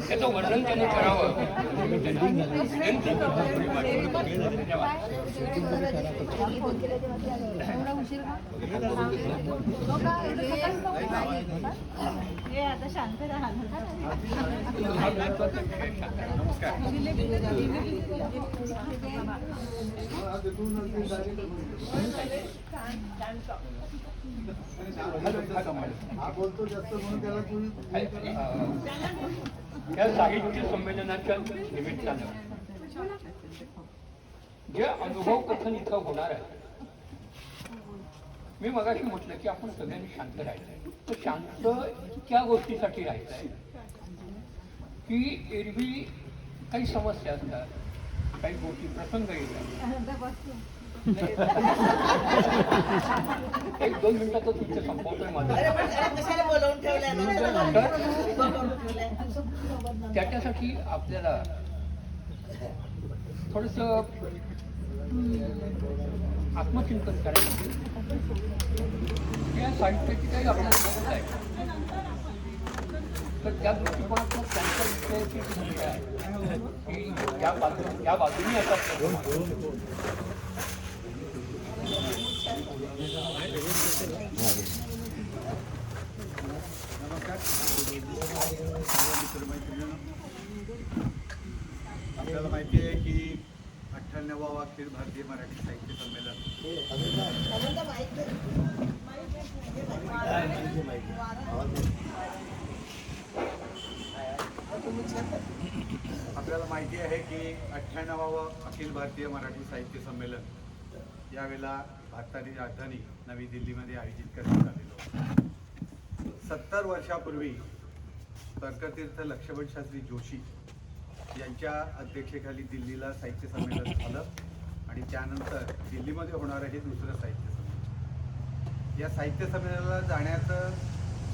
त्याचं वर्णन त्यांनी करावं. आता शांत राहा हा बोलतो जास्त म्हणून त्याला तुम्ही या साहित्य संमेलनाच्या निमित्तानं जे अनुभव कथन इथं होणार आहे मी मगाशी म्हटलं की आपण सगळ्यांनी शांत राहायचंय तर शांत इतक्या गोष्टीसाठी राहायचंय की एरवी काही समस्या असतात काही गोष्टी प्रसंग येतात. एक दोन मिनिटात तुमचं संपवतोय माझं. त्याच्यासाठी आपल्याला थोडस आत्मचिंतन करायचं. या साहित्याची काही आपल्याला गरज आहे. तर त्या दृष्टिकोनातून त्यांच्या विषयाची भूमिका आहे की या बाजू या बाजूने मित्रमैत्रिणींनो. आपल्याला माहिती आहे की अठ्ठ्याण्णवावा अखिल भारतीय मराठी साहित्य संमेलन. आपल्याला माहिती आहे की अठ्ठ्याण्णवावं अखिल भारतीय मराठी साहित्य संमेलन. यावेळेला भारताची राजधानी नवी दिल्लीमध्ये आयोजित करण्यात आलेलो सत्तर वर्षापूर्वी तर्कतीर्थ लक्ष्मण शास्त्री जोशी यांच्या अध्यक्षेखाली दिल्लीला साहित्य संमेलन झालं आणि त्यानंतर दिल्लीमध्ये होणारं हे दुसरं साहित्य संमेलन. या साहित्य संमेलनाला जाण्याचं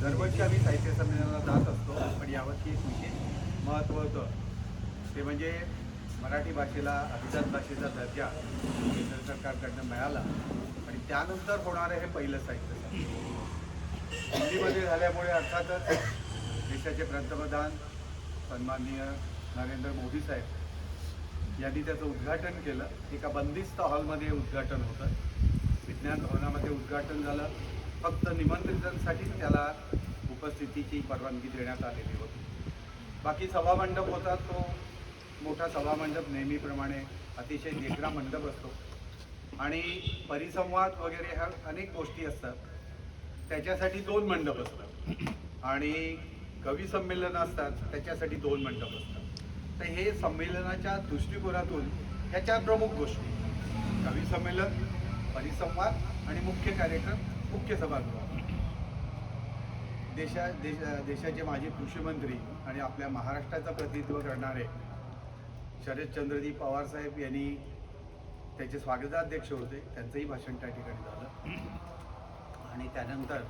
दरवर्षी आम्ही साहित्य संमेलनाला जात असतो पण यावर्षी एक विशेष महत्त्व होतं. ते म्हणजे मराठी भाषेला अभिजात भाषेचा दर्जा केंद्र सरकारकडनं मिळाला. आणि त्यानंतर होणारं हे पहिलं साहित्य संमेलन. दिल्लीमध्ये झाल्यामुळे अर्थातच देशाचे पंतप्रधान सन्माननीय नरेंद्र मोदी साहेब यांनी त्याचं उद्घाटन केलं. एका बंदिस्त हॉलमध्ये उद्घाटन होतं. विज्ञान भवनामध्ये उद्घाटन झालं. फक्त निमंत्रितांसाठीच त्याला उपस्थितीची परवानगी देण्यात आलेली होती. बाकी सभामंडप होता तो मोठा सभामंडप नेहमीप्रमाणे अतिशय देखणा मंडप असतो. आणि परिसंवाद वगैरे ह्या अनेक गोष्टी असतात. त्याच्यासाठी दोन मंडप असतात. आणि कवी संमेलन असतात त्याच्यासाठी दोन मंडप असतात. तर हे संमेलनाच्या दृष्टिकोनातून ह्या चार प्रमुख गोष्टी. कवी संमेलन परिसंवाद आणि मुख्य कार्यक्रम मुख्य सभागृह. देशा देश देशाचे माजी कृषीमंत्री आणि आपल्या महाराष्ट्राचं प्रतिनिधित्व करणारे शरदचंद्रजी पवार साहेब यांनी त्याचे स्वागताध्यक्ष होते त्यांचंही भाषण त्या ठिकाणी झालं. आणि त्यानंतर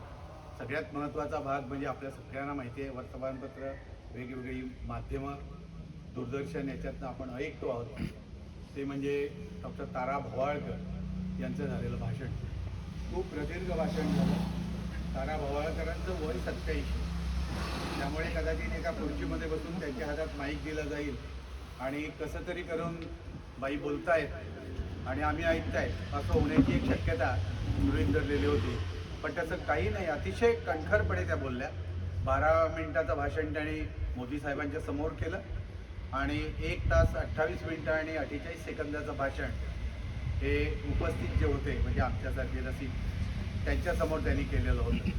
सगळ्यात महत्त्वाचा भाग म्हणजे आपल्या सगळ्यांना माहिती आहे वर्तमानपत्र वेगवेगळी माध्यमं दूरदर्शन याच्यातनं आपण ऐकतो आहोत. ते म्हणजे डॉक्टर तारा भवाळकर यांचं झालेलं भाषण. खूप प्रदीर्घ भाषण झालं. तारा भवाळकरांचं वय सत्याऐंशी. त्यामुळे कदाचित एका खुर्चीमध्ये बसून त्यांच्या हातात माईक दिला जाईल. आणि कसं तरी करून बाई बोलतायत. आणि आम्ही ऐकताय असं होण्याची एक शक्यता गृहित धरलेली होती. पण त्याचं काही नाही अतिशय कणखरपणे त्या बोलल्या. बारा मिनिटाचं भाषण त्यांनी मोदी साहेबांच्या समोर केलं आणि एक तास अठ्ठावीस मिनटं आणि अठ्ठेचाळीस सेकंदाचं भाषण हे उपस्थित जे होते म्हणजे आमच्यासारखे रसिक त्यांच्यासमोर त्यांनी केलेलं होतं.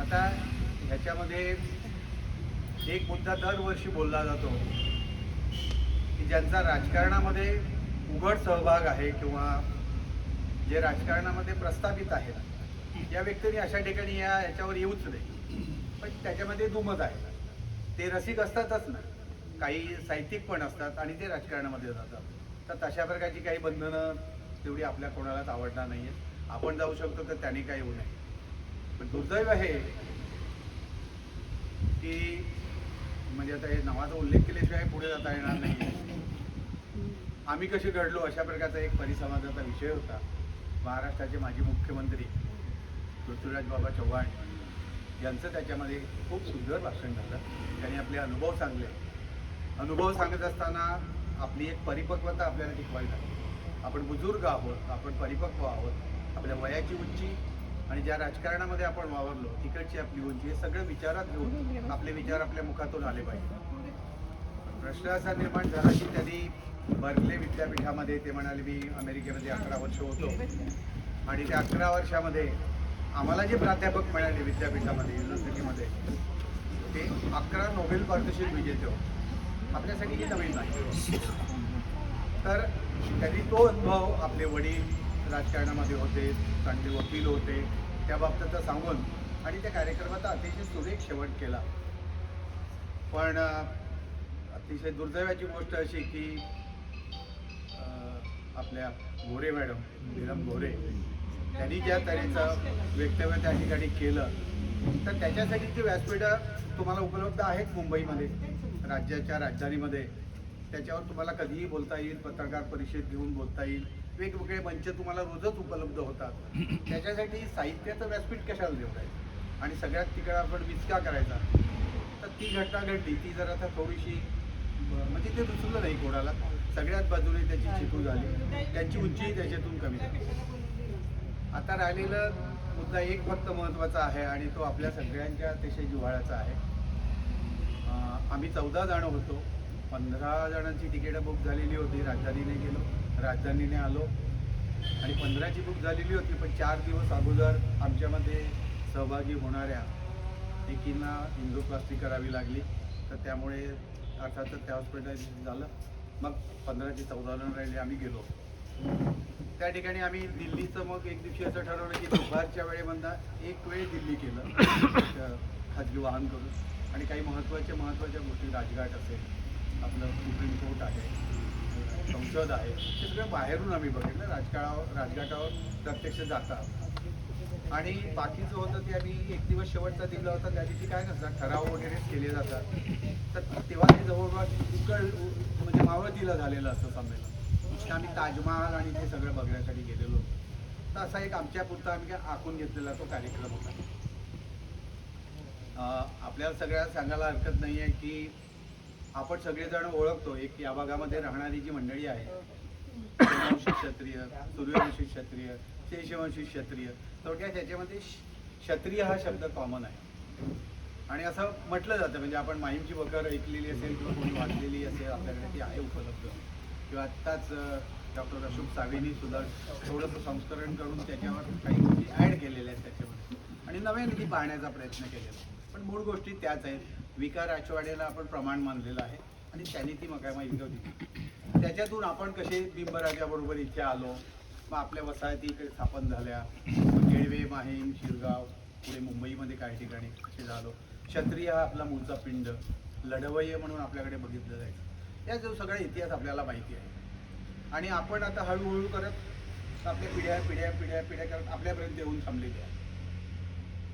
आता ह्याच्यामध्ये एक मुद्दा दरवर्षी बोलला जातो की ज्यांचा राजकारणामध्ये उघड सहभाग आहे किंवा जे राजकारणामध्ये प्रस्थापित आहेत या व्यक्तींनी अशा ठिकाणी या याच्यावर येऊच नाही पण त्याच्यामध्ये दुमत आहे. ते रसिक असतातच ना. काही साहित्यिक पण असतात आणि ते राजकारणामध्ये जातात. तर तशा प्रकारची काही बंधनं तेवढी आपल्या कोणालाच आवडणार नाही आहेत आपण जाऊ शकतो तर त्याने काही येऊ नये. पण दुर्दैव आहे की म्हणजे आता हे नावाचा उल्लेख केल्याशिवाय पुढे जाता येणार नाही आम्ही कसे घडलो अशा प्रकारचा एक परिसंवादाचा विषय होता. महाराष्ट्राचे माजी मुख्यमंत्री पृथ्वीराज बाबा चव्हाण यांचं त्याच्यामध्ये खूप सुंदर भाषण झालं. त्यांनी आपले अनुभव सांगले. अनुभव सांगत असताना आपली एक परिपक्वता आपल्याला टिकवायला लागते आपण बुजुर्ग आहोत आपण परिपक्व आहोत आपल्या वयाची उंची आणि ज्या राजकारणामध्ये आपण वावरलो तिकडची आपली उंची हे सगळं विचारात घेऊन आपले विचार आपल्या मुखातून आले पाहिजे. प्रश्न असा निर्माण झाला की त्यांनी बर्कले विद्यापीठामध्ये ते म्हणाले मी अमेरिकेमध्ये अकरा वर्ष होतो. आणि त्या अकरा वर्षामध्ये आम्हाला जे प्राध्यापक मिळाले विद्यापीठामध्ये युनिव्हर्सिटीमध्ये ते अकरा नोबेल पारितोषिक विजेते आपल्यासाठी ही नवीन नाही तर त्यांनी तो अनुभव आपले वडील राजकारणामध्ये होते चांगले वकील होते त्या बाबतीत सांगून आणि त्या कार्यक्रमाचा अतिशय सुरेख शेवट केला. पण अतिशय दुर्दैवाची गोष्ट अशी की आपल्या गोरे मॅडम नीलम गोरे त्यांनी ज्या तऱ्हेचं वक्तव्य त्या ठिकाणी केलं तर त्याच्यासाठी जी व्यासपीठं तुम्हाला उपलब्ध आहेत मुंबईमध्ये राज्याच्या राजधानीमध्ये. त्याच्यावर तुम्हाला कधीही बोलता येईल पत्रकार परिषद घेऊन बोलता येईल. वेगवेगळे मंच तुम्हाला रोजच उपलब्ध होतात. त्याच्यासाठी साहित्याचं व्यासपीठ कशाला निवडायचं आणि सगळ्यात तिकडे आपण विचका करायचा. तर ती घटना घडली. ती जर आता थोडीशी ब- म्हणजे ते रुचलं नाही कोणाला. सगळ्याच बाजूने त्याची चिकू झाली. त्यांची उंचीही त्याच्यातून कमी झाली. आता राहिलेलं मुद्दा एक फक्त महत्त्वाचा आहे आणि तो आपल्या सगळ्यांच्या अतिशय जिव्हाळ्याचा आहे. आम्ही चौदा जणं होतो. पंधरा जणांची तिकीटं बुक झालेली होती. राजधानीने गेलो. राजधानीने आलो. आणि पंधराची बुक झालेली होती पण चार दिवस अगोदर आमच्यामध्ये सहभागी होणाऱ्या एकींना इंदोप्लास्टी करावी लागली. तर त्यामुळे अर्थातच त्या हॉस्पिटल झालं. मग पंधरा ते चौदा जण राहिले आम्ही गेलो. त्या ठिकाणी आम्ही दिल्लीचं मग एक दिवशी असं ठरवलं की दुपारच्या वेळेमधनं एक वेळ दिल्ली केलं. खाजगी वाहन करून. आणि काही महत्त्वाच्या महत्त्वाच्या गोष्टी राजघाट असेल आपलं सुप्रीम कोर्ट आहे संसद आहे ते सगळं बाहेरून आम्ही बघितलं. राजकाळावर राजघाटावर प्रत्यक्ष जाता. आणि बाकीचं होतं ते आम्ही एक दिवस शेवटचा दिला होता त्या दिवशी काय नसतात ठराव वगैरे केले जातात. तर तेव्हा ते जवळपास उकळ म्हणजे मावळतीला झालेलं असतं संमेलन आम्ही ताजमहाल आणि ते सगळं बघण्यासाठी गेलेलो. तर असा एक आमच्या पुरता आम्ही आखून घेतलेला तो कार्यक्रम होता. आपल्याला सगळ्याला सांगायला हरकत नाही आहे की आपण सगळेजण ओळखतो एक या भागामध्ये राहणारी जी मंडळी आहे क्षत्रिय सूर्यवंशी क्षत्रिय शेषवंशी क्षत्रिय. थोडक्यात त्याच्यामध्ये क्षत्रिय हा शब्द कॉमन आहे. आणि असं म्हटलं जातं म्हणजे आपण माहीमची बकर ऐकलेली असेल किंवा कोणी वाचलेली असेल आपल्याकडे ती आहे उपलब्ध. किंवा आत्ताच डॉक्टर अशोक सावेनी सुद्धा थोडंसं संस्करण करून त्याच्यावर काही गोष्टी ॲड केलेल्या आहेत त्याच्यामध्ये. आणि नव्याने ती पाहण्याचा प्रयत्न केलेला पण मूळ गोष्टी त्याच आहेत. विकार आचवाड्याला आपण प्रमाण मानलेलं आहे. आणि त्यांनी ती मग काय माहिती होती त्याच्यातून आपण कसे बिंबराजाबरोबर इथे आलो? मग आपल्या वसाहती इकडे स्थापन झाल्या. केळवे माहीम शिरगाव पुढे मुंबईमध्ये काही ठिकाणी असे झालो. क्षत्रिय हा आपला मूळचा पिंड. लढवय्य म्हणून आपल्याकडे बघितलं जायचं. या जो सगळा इतिहास आपल्याला माहिती आहे. आणि आपण आता हळूहळू करत आपल्या पिढ्या पिढ्या पिढ्या पिढ्या करत आपल्यापर्यंत येऊन थांबलेली आहे.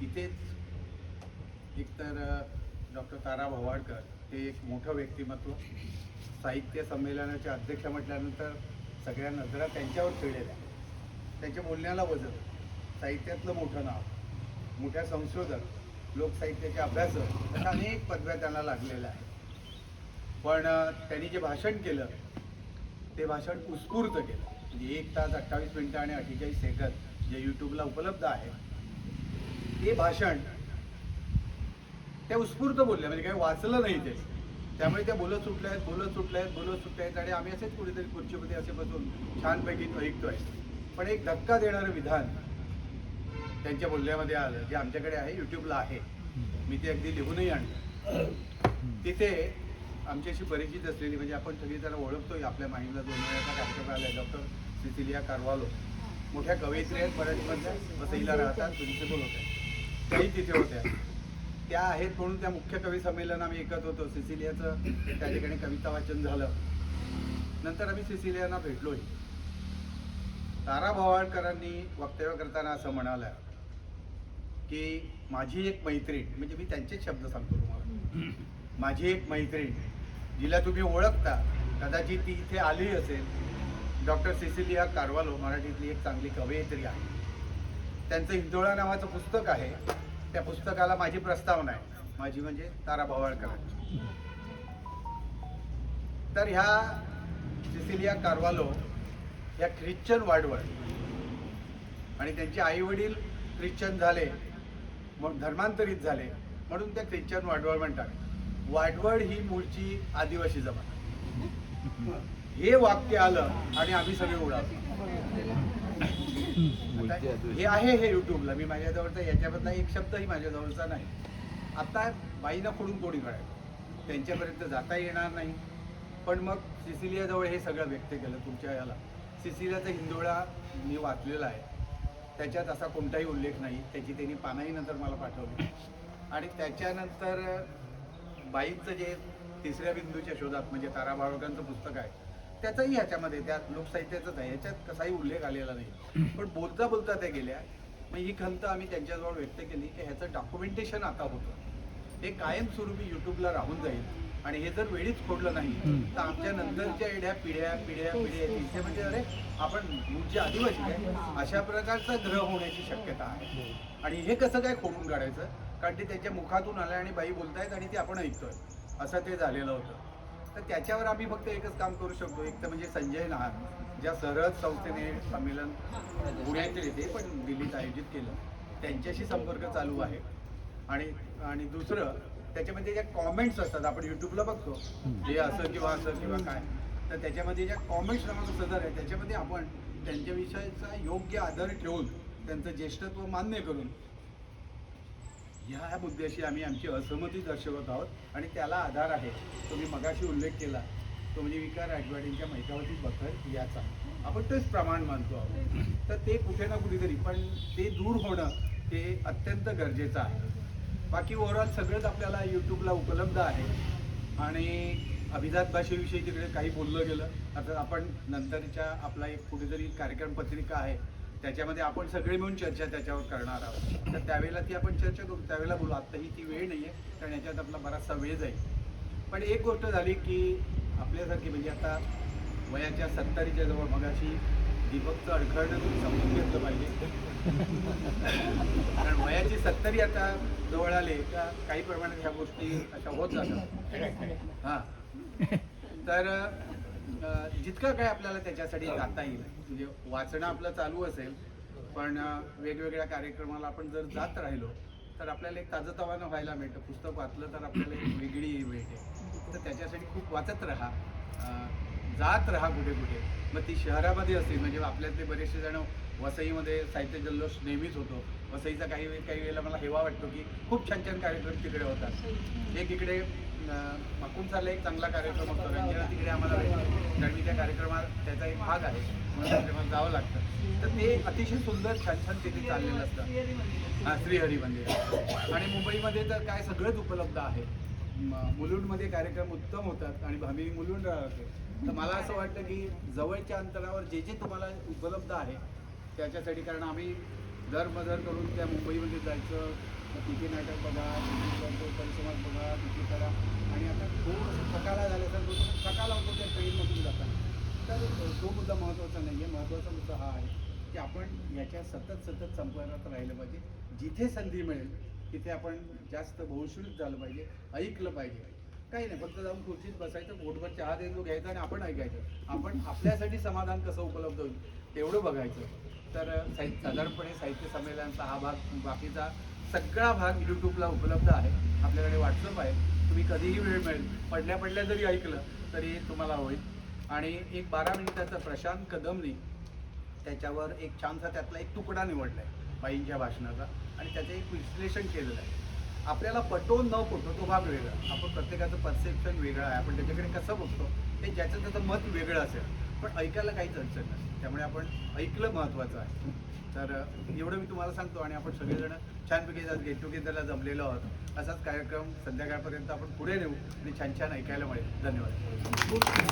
इथेच एकतर डॉक्टर तारा भवाडकर हे एक मोठं व्यक्तिमत्व. साहित्य संमेलनाचे अध्यक्ष म्हटल्यानंतर सगळ्या नजरा त्यांच्यावर खेळलेल्या आहेत. त्यांच्या बोलण्याला वजन साहित्यातलं मोठं नाव मोठ्या संशोधक लोकसाहित्याचे अभ्यासक अशा अनेक पदव्या त्यांना लागलेल्या आहेत. पण त्यांनी जे भाषण केलं ते भाषण उत्स्फूर्त केलं. म्हणजे एक तास अठ्ठावीस मिनटं आणि अठ्ठेचाळीस सेकंद जे यूट्यूबला उपलब्ध आहे ते भाषण ते उत्स्फूर्त बोलले. म्हणजे काही वाचलं नाही ते. त्यामुळे त्या बोलत सुटल्या आहेत बोलत सुटल्या आहेत बोलत सुटल्या आहेत आणि आम्ही असेच कुठेतरी खुर्चीमध्ये असे बसून छानपैकी ऐकतो ऐकतोय. पण एक धक्का देणारं विधान त्यांच्या बोलण्यामध्ये आलं जे आमच्याकडे आहे यूट्यूबला आहे. मी ते अगदी लिहूनही आणलं. तिथे आमच्याशी परिचित असलेली म्हणजे आपण सगळी ओळखतो ओळखतोय आपल्या माहितीला दोन वेळाचा कार्यक्रम आला आहे डॉक्टर सिसिलिया कारवालो. मोठ्या कवयित्री आहेत बऱ्याचमधल्या वसईला राहतात प्रिन्सिपल होत्या त्याही तिथे होत्या. त्या आहेत म्हणून त्या मुख्य कवी संमेलन आम्ही एकत्र होतो. सिसिलियाचं त्या ठिकाणी कविता वाचन झालं. नंतर आम्ही सिसिलियाना भेटलोही तारा भवाळकरांनी वक्तव्य करताना असं म्हणालं की माझी एक मैत्रीण म्हणजे मी त्यांचेच शब्द सांगतो तुम्हाला. माझी एक मैत्रीण जिला तुम्ही ओळखता कदाचित ती इथे आली असेल. डॉक्टर सिसिलिया कारवालो मराठीतली एक चांगली कवयित्री आहे. त्यांचं हिंदोळा नावाचं पुस्तक आहे. त्या पुस्तकाला माझी प्रस्तावना आहे. माझी म्हणजे तारा भवाळकर तर ह्या सिसिलिया कार्वालो या ख्रिश्चन वाडवळ आणि त्यांचे आई वडील ख्रिश्चन झाले मग धर्मांतरित झाले म्हणून त्या ख्रिश्चन वाडवळ म्हणतात. वाडवळ ही मूळची आदिवासी जमात. हे वाक्य आलं आणि आम्ही सगळे उडालो. हे आहे हे युट्यूबला मी माझ्याजवळचा याच्याबद्दल एक शब्दही माझ्याजवळचा नाही. आता बाईना फोडून कोणी काढायचं? त्यांच्यापर्यंत जाता येणार नाही. पण मग सिसिलियाजवळ हे सगळं व्यक्त केलं तुमच्या याला. सिसिलियाचा हिंदोळा मी वाचलेला आहे. त्याच्यात असा कोणताही उल्लेख नाही. त्याची त्यांनी पानाही नंतर मला पाठवली. आणि त्याच्यानंतर बाईंचं जे तिसऱ्या बिंदूच्या शोधात म्हणजे तारा बाळकांचं पुस्तक आहे त्याचंही ह्याच्यामध्ये त्या लोकसाहित्याचंच आहे. ह्याच्यात कसाही उल्लेख आलेला नाही. पण बोलता बोलता त्या गेल्या. मग ही खंत आम्ही त्यांच्याजवळ व्यक्त केली की ह्याचं डॉक्युमेंटेशन आता होतं. हे कायमस्वरूपी युट्यूबला राहून जाईल. आणि हे जर वेळीच खोडलं नाही तर आमच्या नंतरच्या येड्या पिढ्या पिढ्या पिढ्या इथे म्हणजे अरे आपण मूळचे आदिवासी आहे अशा प्रकारचा ग्रह होण्याची शक्यता आहे. आणि हे कसं काय खोडून काढायचं? कारण ते त्याच्या मुखातून आलं आणि बाई बोलतायत आणि ते आपण ऐकतोय. असं ते झालेलं होतं. तर त्याच्यावर आम्ही फक्त एकच काम करू शकतो. एक तर म्हणजे संजय नहार ज्या सरहद संस्थेने संमेलन पुण्याचे येते पण दिल्लीत आयोजित केलं त्यांच्याशी संपर्क चालू आहे. आणि आणि दुसरं त्याच्यामध्ये ज्या कॉमेंट्स असतात आपण युट्यूबला बघतो जे असं किंवा असं किंवा काय तर त्याच्यामध्ये ज्या कॉमेंट्स नावाचं सदर आहे त्याच्यामध्ये आपण त्यांच्याविषयीचा योग्य आदर ठेवून त्यांचं ज्येष्ठत्व मान्य करून ह्या मुद्द्याशी आम्ही आमची असहमती दर्शवत आहोत. आणि त्याला आधार आहे. तो मी मगाशी उल्लेख केला तो म्हणजे विकार राजवाडींच्या मैत्रावती बखर याचा. आपण तेच प्रमाण मानतो आहोत. तर ते कुठे ना कुठेतरी पण ते दूर होणं ते अत्यंत गरजेचं आहे. बाकी ओव्हरऑल सगळंच आपल्याला यूट्यूबला उपलब्ध आहे. आणि अभिजात भाषेविषयी तिकडे काही बोललं गेलं आता आपण नंतरच्या आपला एक कुठेतरी कार्यक्रम पत्रिका आहे त्याच्यामध्ये आपण सगळे मिळून चर्चा त्याच्यावर करणार आहोत. तर त्यावेळेला ती आपण चर्चा करू त्यावेळेला बोलू. आत्ताही ती वेळ नाही आहे कारण याच्यात आपला बराचसा वेळ जाईल. पण एक गोष्ट झाली की आपल्यासारखी म्हणजे आता वयाच्या सत्तरीच्या जवळ मगाशी दीपकचं अडखळणं तुम्ही समजून घेतलं पाहिजे. कारण वयाची सत्तरी आता जवळ आले का काही प्रमाणात ह्या गोष्टी अशा होत जातात. हां. तर जितकं काय आपल्याला त्याच्यासाठी जाता येईल म्हणजे वाचणं आपलं चालू असेल पण वेगवेगळ्या कार्यक्रमाला आपण जर जात राहिलो तर आपल्याला एक ताजंतवानं व्हायला मिळतं. पुस्तक वाचलं तर आपल्याला एक वेगळी मिळते तर त्याच्यासाठी खूप वाचत राहा. जात राहा कुठे कुठे. मग ती शहरामध्ये असेल म्हणजे आपल्यातले बरेचसे जण वसईमध्ये साहित्य जल्लोष नेहमीच होतो. वसईचा काही वेळ काही वेळेला मला हेवा वाटतो की खूप छान छान कार्यक्रम तिकडे होतात. एक इकडे माकुमसाला एक चांगला कार्यक्रम होतो. रंजना तिकडे आम्हाला कारण मी त्या कार्यक्रमात त्याचा एक भाग आहे. म्हणून तिकडे जावं लागतं. तर ते अतिशय सुंदर छान छान तिथे चाललेलं असतं. हां श्रीहरी मंदिर. आणि मुंबईमध्ये तर काय सगळंच उपलब्ध आहे. म- मुलुंडमध्ये कार्यक्रम उत्तम होतात आणि आम्ही मुलुंड राहतो. तर मला असं वाटतं की जवळच्या अंतरावर जे जे तुम्हाला उपलब्ध आहे त्याच्यासाठी कारण आम्ही दर मदर करून त्या मुंबईमध्ये जायचं तिथे नाटक बघा तिथे परिसमात बघा तिथे करा. आणि आता थोडंसं थकाला झालं तर तो थकाला होतो त्या ट्रेनमधून जाताना. तर तो मुद्दा महत्त्वाचा नाही आहे. महत्त्वाचा मुद्दा हा आहे की आपण याच्या सतत सतत संपर्कात राहिलं पाहिजे. जिथे संधी मिळेल तिथे आपण जास्त बहुश्रुत झालं पाहिजे ऐकलं पाहिजे. काही नाही फक्त जाऊन खुर्चीत बसायचं पोटभर चहा देतो घ्यायचा आणि आपण ऐकायचं आपण आपल्यासाठी समाधान कसं उपलब्ध होईल तेवढं बघायचं. तर साहित्य साधारणपणे साहित्य संमेलनाचा हा भाग बाकीचा सगळा भाग यूट्यूबला उपलब्ध आहे. आपल्याकडे व्हॉट्सअप आहे. तुम्ही कधीही वेळ मिळेल. पडल्या पडल्या जरी ऐकलं तरी तुम्हाला होईल. आणि एक बारा मिनिटाचा प्रशांत कदमनी त्याच्यावर एक छानसा त्यातला एक तुकडा निवडला आहे बाईंच्या भाषणाचा. आणि त्याचं एक विश्लेषण केलेलं आहे. आपल्याला पटवून न पटतो तो भाग वेगळा. आपण प्रत्येकाचं परसेप्शन वेगळं आहे. आपण त्याच्याकडे कसं बघतो ते ज्याचं त्याचं मत वेगळं असेल. पण ऐकायला काहीच अडचण नसते. त्यामुळे आपण ऐकलं महत्त्वाचं आहे. तर एवढं मी तुम्हाला सांगतो आणि आपण सगळेजण छानपैकी आज गेट टुगेदरला जमलेलो आहोत. असाच कार्यक्रम संध्याकाळपर्यंत आपण पुढे नेऊ आणि छान छान ऐकायला मिळेल. धन्यवाद.